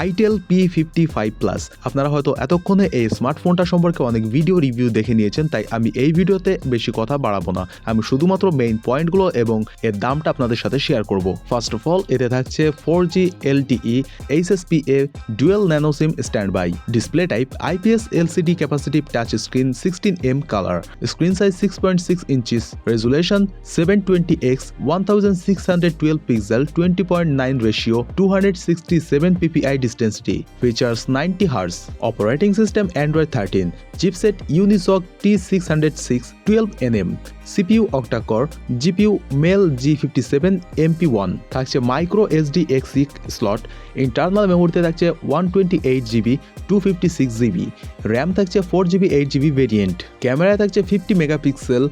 Itel P fifty five plus আপনারা হয়তো এতক্ষণে এই স্মার্টফোনটা সম্পর্কে অনেক ভিডিও রিভিউ দেখে নিয়েছেন, তাই আমি এই ভিডিওতে বেশি কথা বাড়াবো না। আমি শুধুমাত্র মেইন পয়েন্টগুলো এবং এর দামটা আপনাদের সাথে শেয়ার করব। ফার্স্ট অফ অল এতে থাকছে four G LTE HSPA dual nano SIM standby display type IPS LCD capacitive touch screen sixteen M colour screen size six point six inches resolution seven twenty x one thousand six hundred twelve pixel twenty point nine ratio two hundred sixty seven PPI density features ninety hertz operating system Android thirteen chipset Unisoc T six hundred six twelve NM CPU octacore GPU Mali G fifty seven MP one থাকছে micro SD এক্সিক slot internal মেমোরিতে থাকছে one twenty eight GB two fifty six GB RAM থাকছে four GB eight GB variant ক্যামেরায় থাকছে fifty megapixel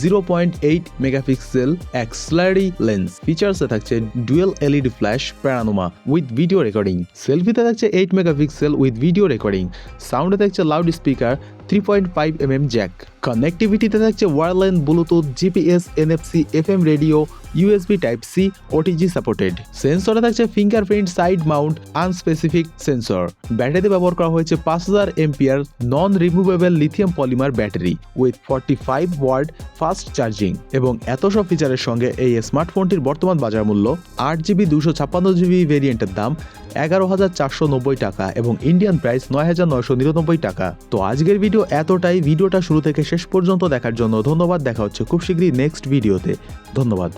zero point eight megapixel auxiliary lens ফিচার্সে থাকছে dual LED flash panorama with video recording সেলফিতে থাকছে eight megapixel with video recording সাউন্ডে থাকছে loud speaker three point five M M jack কানেক্টিভিটিতে থাকছে ওয়ারলাইন Bluetooth GPS NFC FM radio USB type C OTG supported সেন্সরে থাকছে fingerprint side mount unspecific sensor ব্যাটারিতে ব্যবহার করা হয়েছে পাঁচ হাজার ampere non removable lithium polymer battery with forty five watt fast charging এবং এত সব ফিচারের সঙ্গে এই স্মার্টফোনটির বর্তমান বাজার মূল্য আট জিবি, দুশো ছাপ্পান্ন জিবি ভেরিয়েন্টের দাম এগারো হাজার চারশো নব্বই টাকা এবং ইন্ডিয়ান প্রাইস নয় হাজার নয়শো নিরানব্বই টাকা। তো আজকের ভিডিও এতটাই, ভিডিওটা শুরু থেকে শেষ পর্যন্ত দেখার জন্য ধন্যবাদ। দেখা হচ্ছে খুব শীঘ্রই নেক্সট ভিডিওতে ধন্যবাদ।